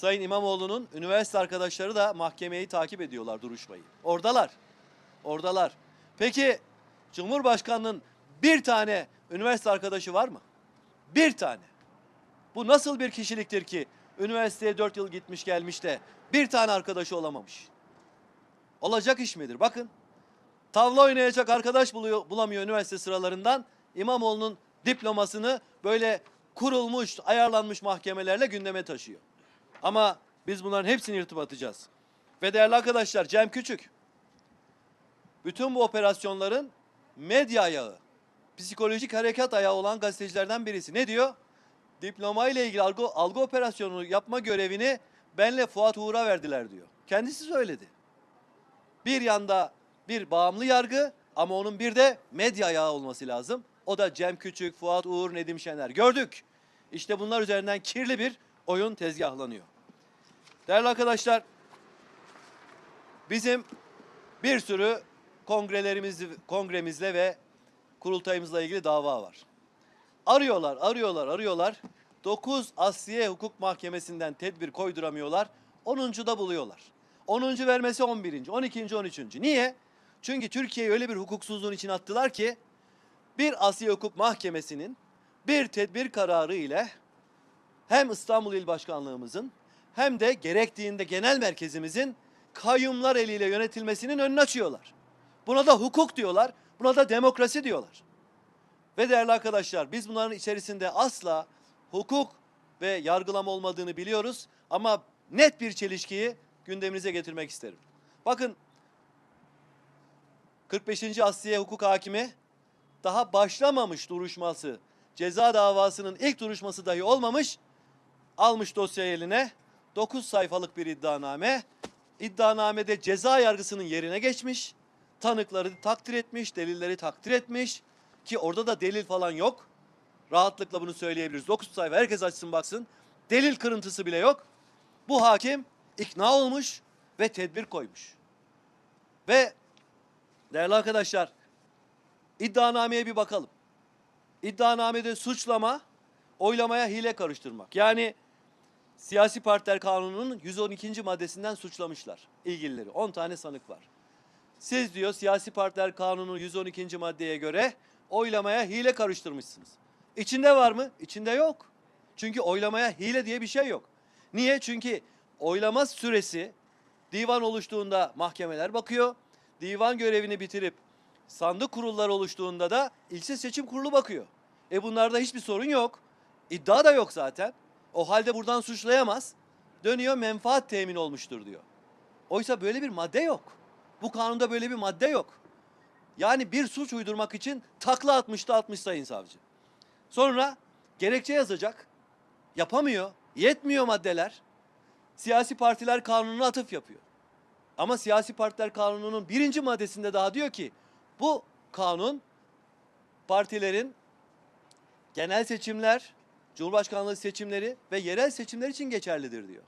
Sayın İmamoğlu'nun üniversite arkadaşları da mahkemeyi takip ediyorlar duruşmayı. Oradalar. Oradalar. Peki Cumhurbaşkanı'nın bir tane üniversite arkadaşı var mı? Bir tane. Bu nasıl bir kişiliktir ki üniversiteye 4 yıl gitmiş gelmiş de bir tane arkadaşı olamamış? Olacak iş midir? Bakın tavla oynayacak arkadaş buluyor, bulamıyor üniversite sıralarından. İmamoğlu'nun diplomasını böyle kurulmuş, ayarlanmış mahkemelerle gündeme taşıyor. Ama biz bunların hepsini yırtıp atacağız. Ve değerli arkadaşlar Cem Küçük bütün bu operasyonların medya ayağı, psikolojik harekat ayağı olan gazetecilerden birisi. Ne diyor? Diploma ile ilgili algı, algı operasyonunu yapma görevini benle Fuat Uğur'a verdiler diyor. Kendisi söyledi. Bir yanda bir bağımlı yargı ama onun bir de medya ayağı olması lazım. O da Cem Küçük, Fuat Uğur, Nedim Şener. Gördük. İşte bunlar üzerinden kirli bir oyun tezgahlanıyor. Değerli arkadaşlar, bizim bir sürü kongrelerimiz, kongremizle ve kurultayımızla ilgili dava var. Arıyorlar, arıyorlar, arıyorlar. 9 Asliye Hukuk Mahkemesi'nden tedbir koyduramıyorlar. 10. da buluyorlar. 10. vermesi 11. 12. 13. Niye? Çünkü Türkiye'yi öyle bir hukuksuzluğun içine attılar ki bir Asliye Hukuk Mahkemesi'nin bir tedbir kararı ile hem İstanbul İl Başkanlığımızın hem de gerektiğinde genel merkezimizin kayyumlar eliyle yönetilmesinin önünü açıyorlar. Buna da hukuk diyorlar, buna da demokrasi diyorlar. Ve değerli arkadaşlar biz bunların içerisinde asla hukuk ve yargılama olmadığını biliyoruz ama net bir çelişkiyi gündeminize getirmek isterim. Bakın 45. Asliye Hukuk Hakimi daha başlamamış duruşması, ceza davasının ilk duruşması dahi olmamış, almış dosyayı eline, 9 sayfalık bir iddianame, iddianamede ceza yargısının yerine geçmiş, tanıkları takdir etmiş, delilleri takdir etmiş ki orada da delil falan yok. Rahatlıkla bunu söyleyebiliriz. 9 sayfa herkes açsın baksın. Delil kırıntısı bile yok. Bu hakim ikna olmuş ve tedbir koymuş. Ve değerli arkadaşlar iddianameye bir bakalım. İddianamede suçlama, oylamaya hile karıştırmak. Yani siyasi partiler kanununun 112. maddesinden suçlamışlar ilgilileri. 10 tane sanık var. Siz diyor siyasi partiler kanunu 112. maddeye göre oylamaya hile karıştırmışsınız. İçinde var mı? İçinde yok. Çünkü oylamaya hile diye bir şey yok. Niye? Çünkü oylama süresi divan oluştuğunda mahkemeler bakıyor. Divan görevini bitirip sandık kurulları oluştuğunda da ilçe seçim kurulu bakıyor. E bunlarda hiçbir sorun yok. İddia da yok zaten. O halde buradan suçlayamaz. Dönüyor menfaat temin olmuştur diyor. Oysa böyle bir madde yok. Bu kanunda böyle bir madde yok. Yani bir suç uydurmak için takla atmıştı atmış sayın savcı. Sonra gerekçe yazacak. Yapamıyor. Yetmiyor maddeler. Siyasi partiler kanununa atıf yapıyor. Ama siyasi partiler kanununun birinci maddesinde daha diyor ki bu kanun partilerin genel seçimler, cumhurbaşkanlığı seçimleri ve yerel seçimler için geçerlidir diyor.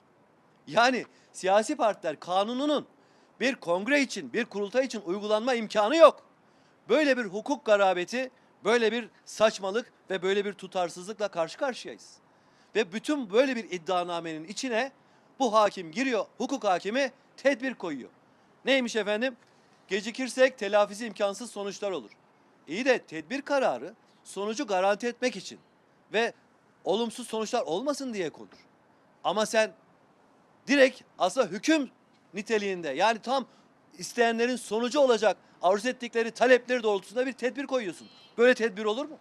Yani siyasi partiler kanununun bir kongre için, bir kurultay için uygulanma imkanı yok. Böyle bir hukuk garabeti, böyle bir saçmalık ve böyle bir tutarsızlıkla karşı karşıyayız. Ve bütün böyle bir iddianamenin içine bu hakim giriyor, hukuk hakimi tedbir koyuyor. Neymiş efendim? Gecikirsek telafisi imkansız sonuçlar olur. İyi de tedbir kararı sonucu garanti etmek için ve olumsuz sonuçlar olmasın diye konur. Ama sen direkt aslında hüküm niteliğinde yani tam isteyenlerin sonucu olacak arzu ettikleri talepleri doğrultusunda bir tedbir koyuyorsun. Böyle tedbir olur mu?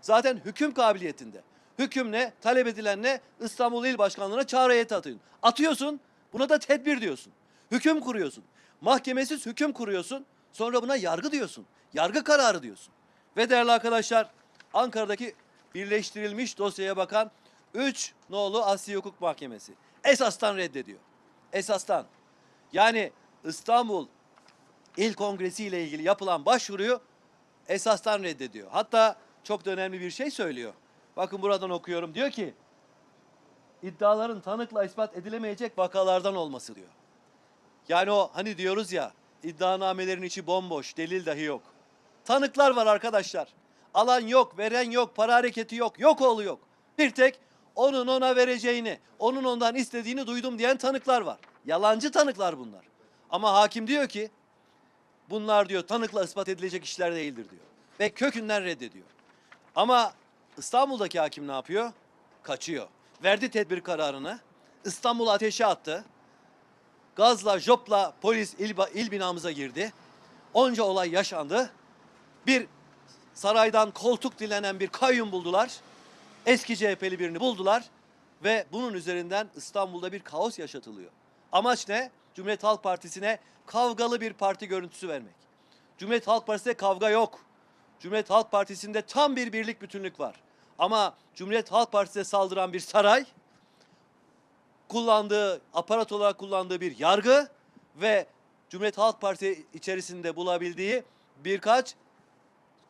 Zaten hüküm kabiliyetinde. Hüküm ne? Talep edilen ne? İstanbul İl Başkanlığı'na çağrı heyeti atıyorsun. Atıyorsun, buna da tedbir diyorsun. Hüküm kuruyorsun. Mahkemesiz hüküm kuruyorsun. Sonra buna yargı diyorsun. Yargı kararı diyorsun. Ve değerli arkadaşlar, Ankara'daki birleştirilmiş dosyaya bakan 3 nolu Asya Hukuk Mahkemesi esastan reddediyor. Esastan. Yani İstanbul İl Kongresi ile ilgili yapılan başvuruyu esastan reddediyor. Hatta çok da önemli bir şey söylüyor. Bakın buradan okuyorum. Diyor ki iddiaların tanıkla ispat edilemeyecek vakalardan olması diyor. Yani o hani diyoruz ya iddianamelerin içi bomboş, delil dahi yok. Tanıklar var arkadaşlar. Alan yok, veren yok, para hareketi yok, yok oğlu yok. Bir tek onun ona vereceğini, onun ondan istediğini duydum diyen tanıklar var. Yalancı tanıklar bunlar. Ama hakim diyor ki bunlar diyor tanıkla ispat edilecek işler değildir diyor. Ve kökünden reddediyor. Ama İstanbul'daki hakim ne yapıyor? Kaçıyor. Verdi tedbir kararını. İstanbul'u ateşe attı. Gazla, jopla polis il, il binamıza girdi. Onca olay yaşandı. Bir saraydan koltuk dilenen bir kayyum buldular. Eski CHP'li birini buldular ve bunun üzerinden İstanbul'da bir kaos yaşatılıyor. Amaç ne? Cumhuriyet Halk Partisi'ne kavgalı bir parti görüntüsü vermek. Cumhuriyet Halk Partisi'nde kavga yok. Cumhuriyet Halk Partisi'nde tam bir birlik bütünlük var. Ama Cumhuriyet Halk Partisi'ne saldıran bir saray, kullandığı, aparat olarak kullandığı bir yargı ve Cumhuriyet Halk Partisi içerisinde bulabildiği birkaç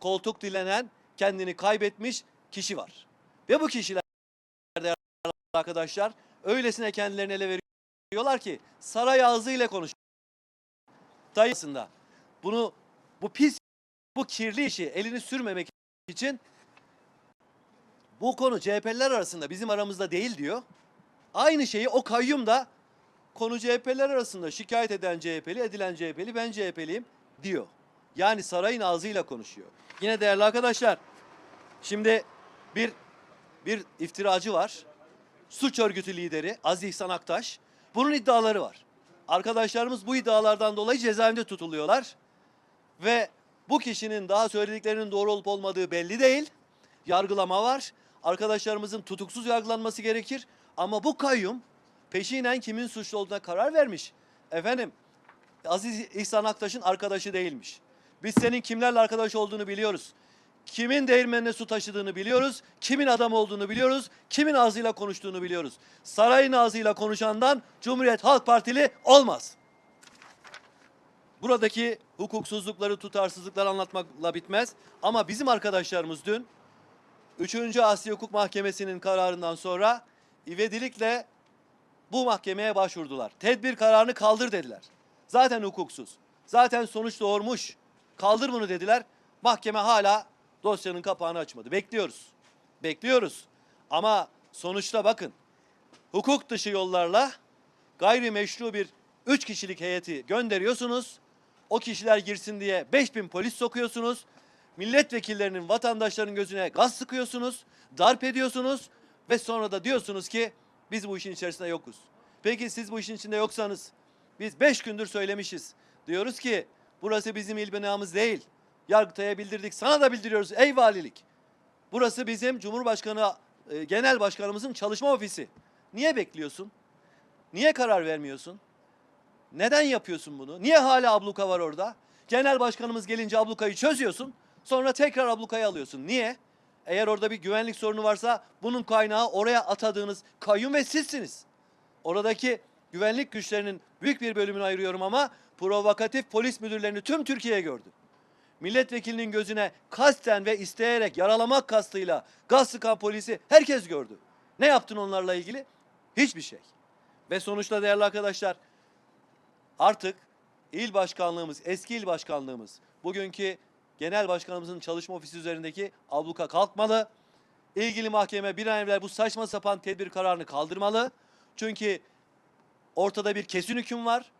koltuk dilenen, kendini kaybetmiş kişi var. Ve bu kişiler arkadaşlar öylesine kendilerini ele veriyorlar ki saray ağzıyla konuşuyor. Dayısında bunu bu pis bu kirli işi elini sürmemek için bu konu CHP'liler arasında bizim aramızda değil diyor. Aynı şeyi o kayyum da konu CHP'liler arasında şikayet eden CHP'li, edilen CHP'li, ben CHP'liyim diyor. Yani sarayın ağzıyla konuşuyor. Yine değerli arkadaşlar, şimdi bir bir iftiracı var. Suç örgütü lideri Aziz İhsan Aktaş. Bunun iddiaları var. Arkadaşlarımız bu iddialardan dolayı cezaevinde tutuluyorlar. Ve bu kişinin daha söylediklerinin doğru olup olmadığı belli değil. Yargılama var. Arkadaşlarımızın tutuksuz yargılanması gerekir. Ama bu kayyum peşinen kimin suçlu olduğuna karar vermiş. Efendim Aziz İhsan Aktaş'ın arkadaşı değilmiş. Biz senin kimlerle arkadaş olduğunu biliyoruz. Kimin değirmenine su taşıdığını biliyoruz. Kimin adam olduğunu biliyoruz. Kimin ağzıyla konuştuğunu biliyoruz. Sarayın ağzıyla konuşandan Cumhuriyet Halk Partili olmaz. Buradaki hukuksuzlukları, tutarsızlıkları anlatmakla bitmez. Ama bizim arkadaşlarımız dün 3. Asya Hukuk Mahkemesi'nin kararından sonra ivedilikle bu mahkemeye başvurdular. Tedbir kararını kaldır dediler. Zaten hukuksuz. Zaten sonuç doğurmuş. Kaldır bunu dediler. Mahkeme hala dosyanın kapağını açmadı. Bekliyoruz. Bekliyoruz. Ama sonuçta bakın hukuk dışı yollarla gayrimeşru bir üç kişilik heyeti gönderiyorsunuz. O kişiler girsin diye 5000 polis sokuyorsunuz. Milletvekillerinin, vatandaşların gözüne gaz sıkıyorsunuz, darp ediyorsunuz ve sonra da diyorsunuz ki biz bu işin içerisinde yokuz. Peki siz bu işin içinde yoksanız biz beş gündür söylemişiz. Diyoruz ki burası bizim il binamız değil. Yargıtay'a bildirdik, sana da bildiriyoruz ey valilik. Burası bizim Cumhurbaşkanı e, Genel Başkanımızın çalışma ofisi. Niye bekliyorsun? Niye karar vermiyorsun? Neden yapıyorsun bunu? Niye hala abluka var orada? Genel başkanımız gelince ablukayı çözüyorsun. Sonra tekrar ablukayı alıyorsun. Niye? Eğer orada bir güvenlik sorunu varsa bunun kaynağı oraya atadığınız kayyum ve sizsiniz. Oradaki güvenlik güçlerinin büyük bir bölümünü ayırıyorum ama provokatif polis müdürlerini tüm Türkiye gördü. Milletvekilinin gözüne kasten ve isteyerek yaralamak kastıyla gaz sıkan polisi herkes gördü. Ne yaptın onlarla ilgili? Hiçbir şey. Ve sonuçta değerli arkadaşlar artık il başkanlığımız, eski il başkanlığımız, bugünkü genel başkanımızın çalışma ofisi üzerindeki abluka kalkmalı. İlgili mahkeme bir an evvel bu saçma sapan tedbir kararını kaldırmalı. Çünkü ortada bir kesin hüküm var.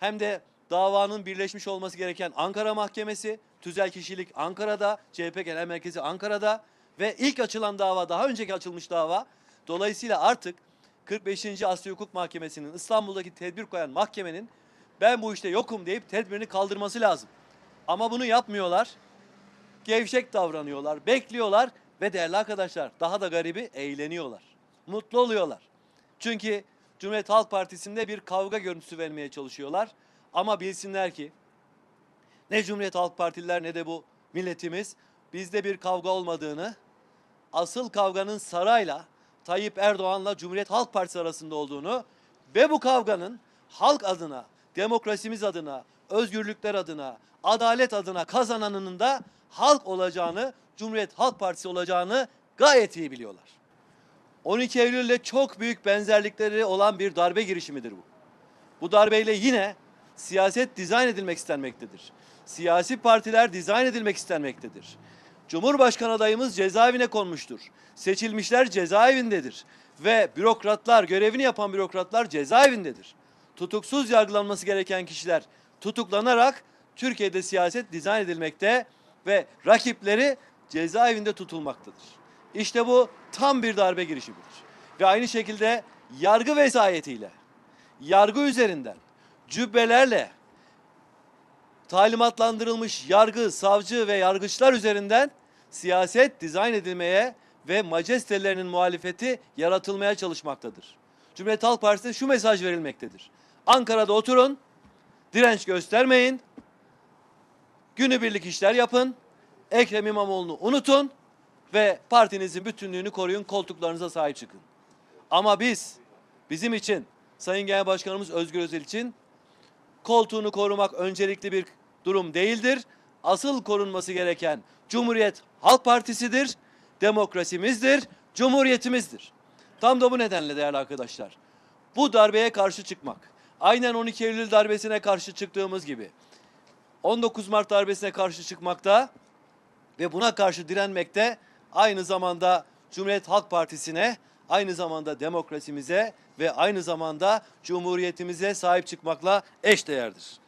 Hem de davanın birleşmiş olması gereken Ankara Mahkemesi, tüzel kişilik Ankara'da, CHP Genel Merkezi Ankara'da ve ilk açılan dava daha önceki açılmış dava. Dolayısıyla artık 45. Asya Hukuk Mahkemesi'nin İstanbul'daki tedbir koyan mahkemenin ben bu işte yokum deyip tedbirini kaldırması lazım. Ama bunu yapmıyorlar. Gevşek davranıyorlar, bekliyorlar ve değerli arkadaşlar daha da garibi eğleniyorlar. Mutlu oluyorlar. Çünkü Cumhuriyet Halk Partisi'nde bir kavga görüntüsü vermeye çalışıyorlar. Ama bilsinler ki ne Cumhuriyet Halk Partililer ne de bu milletimiz bizde bir kavga olmadığını, asıl kavganın sarayla Tayyip Erdoğan'la Cumhuriyet Halk Partisi arasında olduğunu ve bu kavganın halk adına, demokrasimiz adına, özgürlükler adına, adalet adına kazananının da halk olacağını, Cumhuriyet Halk Partisi olacağını gayet iyi biliyorlar. 12 Eylül'le çok büyük benzerlikleri olan bir darbe girişimidir bu. Bu darbeyle yine siyaset dizayn edilmek istenmektedir. Siyasi partiler dizayn edilmek istenmektedir. Cumhurbaşkanı adayımız cezaevine konmuştur. Seçilmişler cezaevindedir. ve bürokratlar, görevini yapan bürokratlar cezaevindedir. Tutuksuz yargılanması gereken kişiler tutuklanarak Türkiye'de siyaset dizayn edilmekte ve rakipleri cezaevinde tutulmaktadır. İşte bu tam bir darbe girişimidir. Ve aynı şekilde yargı vesayetiyle, yargı üzerinden, cübbelerle, talimatlandırılmış yargı, savcı ve yargıçlar üzerinden siyaset dizayn edilmeye ve majestelerinin muhalefeti yaratılmaya çalışmaktadır. Cumhuriyet Halk Partisi'ne şu mesaj verilmektedir. Ankara'da oturun, direnç göstermeyin, günübirlik işler yapın, Ekrem İmamoğlu'nu unutun ve partinizin bütünlüğünü koruyun, koltuklarınıza sahip çıkın. Ama biz, bizim için, Sayın Genel Başkanımız Özgür Özel için koltuğunu korumak öncelikli bir durum değildir. Asıl korunması gereken Cumhuriyet Halk Partisi'dir, demokrasimizdir, cumhuriyetimizdir. Tam da bu nedenle değerli arkadaşlar, bu darbeye karşı çıkmak, aynen 12 Eylül darbesine karşı çıktığımız gibi 19 Mart darbesine karşı çıkmakta ve buna karşı direnmekte aynı zamanda Cumhuriyet Halk Partisi'ne, aynı zamanda demokrasimize ve aynı zamanda cumhuriyetimize sahip çıkmakla eşdeğerdir.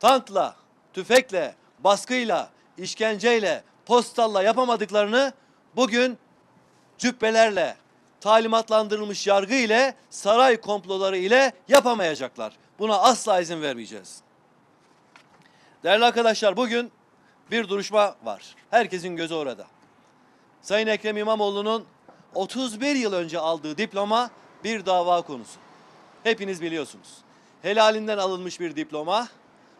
Tankla, tüfekle, baskıyla, işkenceyle, postalla yapamadıklarını bugün cübbelerle, talimatlandırılmış yargı ile, saray komploları ile yapamayacaklar. Buna asla izin vermeyeceğiz. Değerli arkadaşlar bugün bir duruşma var. Herkesin gözü orada. Sayın Ekrem İmamoğlu'nun 31 yıl önce aldığı diploma bir dava konusu. Hepiniz biliyorsunuz. Helalinden alınmış bir diploma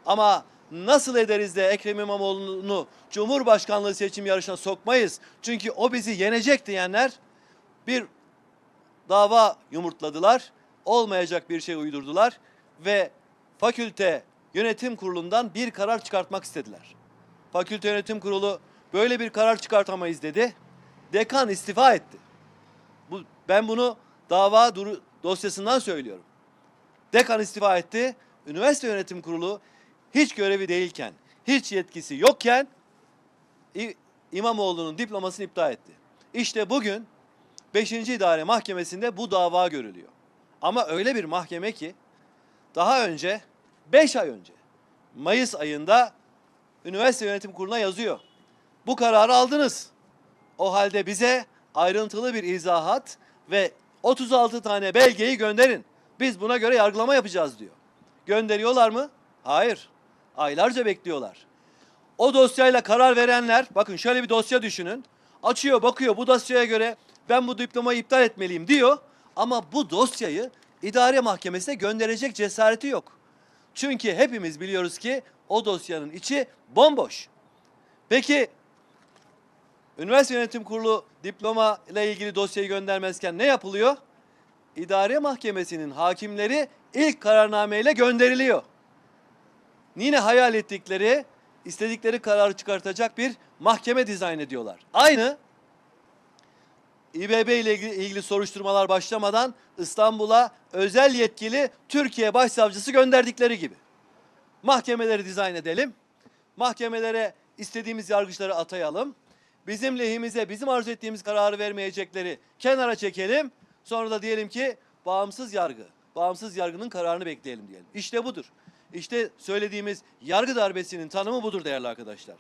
ama nasıl ederiz de Ekrem İmamoğlu'nu Cumhurbaşkanlığı seçim yarışına sokmayız? Çünkü o bizi yenecek diyenler bir dava yumurtladılar. Olmayacak bir şey uydurdular ve fakülte yönetim kurulundan bir karar çıkartmak istediler. Fakülte yönetim kurulu böyle bir karar çıkartamayız dedi. Dekan istifa etti. Ben bunu dava dosyasından söylüyorum. Dekan istifa etti. Üniversite yönetim kurulu hiç görevi değilken, hiç yetkisi yokken İmamoğlu'nun diplomasını iptal etti. İşte bugün 5. İdare Mahkemesi'nde bu dava görülüyor. Ama öyle bir mahkeme ki daha önce 5 ay önce Mayıs ayında Üniversite Yönetim Kurulu'na yazıyor. Bu kararı aldınız. O halde bize ayrıntılı bir izahat ve 36 tane belgeyi gönderin. Biz buna göre yargılama yapacağız diyor. Gönderiyorlar mı? Hayır. Aylarca bekliyorlar. O dosyayla karar verenler, bakın şöyle bir dosya düşünün. Açıyor, bakıyor bu dosyaya göre ben bu diplomayı iptal etmeliyim diyor. Ama bu dosyayı idare mahkemesine gönderecek cesareti yok. Çünkü hepimiz biliyoruz ki o dosyanın içi bomboş. Peki Üniversite Yönetim Kurulu diploma ile ilgili dosyayı göndermezken ne yapılıyor? İdare Mahkemesi'nin hakimleri ilk kararnameyle gönderiliyor. Yine hayal ettikleri, istedikleri kararı çıkartacak bir mahkeme dizayn ediyorlar. Aynı İBB ile ilgili, ilgili soruşturmalar başlamadan İstanbul'a özel yetkili Türkiye Başsavcısı gönderdikleri gibi. Mahkemeleri dizayn edelim. Mahkemelere istediğimiz yargıçları atayalım. Bizim lehimize, bizim arzu ettiğimiz kararı vermeyecekleri kenara çekelim. Sonra da diyelim ki bağımsız yargı, bağımsız yargının kararını bekleyelim diyelim. İşte budur. İşte söylediğimiz yargı darbesinin tanımı budur değerli arkadaşlar.